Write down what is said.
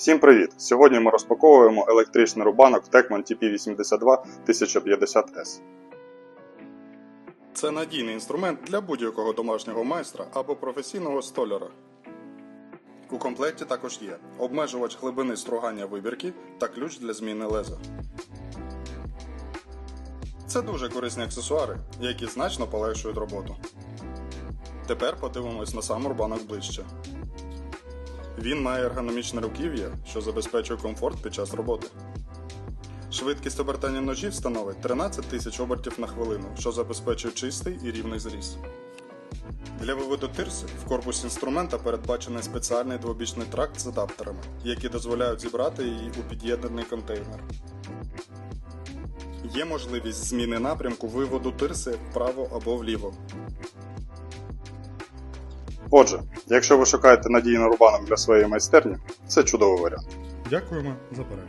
Всім привіт! Сьогодні ми розпаковуємо електричний рубанок Techman TP82 1050S. Це надійний інструмент для будь-якого домашнього майстра або професійного столяра. У комплекті також є обмежувач глибини стругання вибірки та ключ для зміни леза. Це дуже корисні аксесуари, які значно полегшують роботу. Тепер подивимось на сам рубанок ближче. Він має ергономічне руків'я, що забезпечує комфорт під час роботи. Швидкість обертання ножів становить 13 тисяч обертів на хвилину, що забезпечує чистий і рівний зріз. Для виводу тирси в корпусі інструмента передбачений спеціальний двобічний тракт з адаптерами, які дозволяють зібрати її у під'єднаний контейнер. Є можливість зміни напрямку виводу тирси вправо або вліво. Отже, якщо ви шукаєте надійну рубанок для своєї майстерні, це чудовий варіант. Дякуємо за перегляд.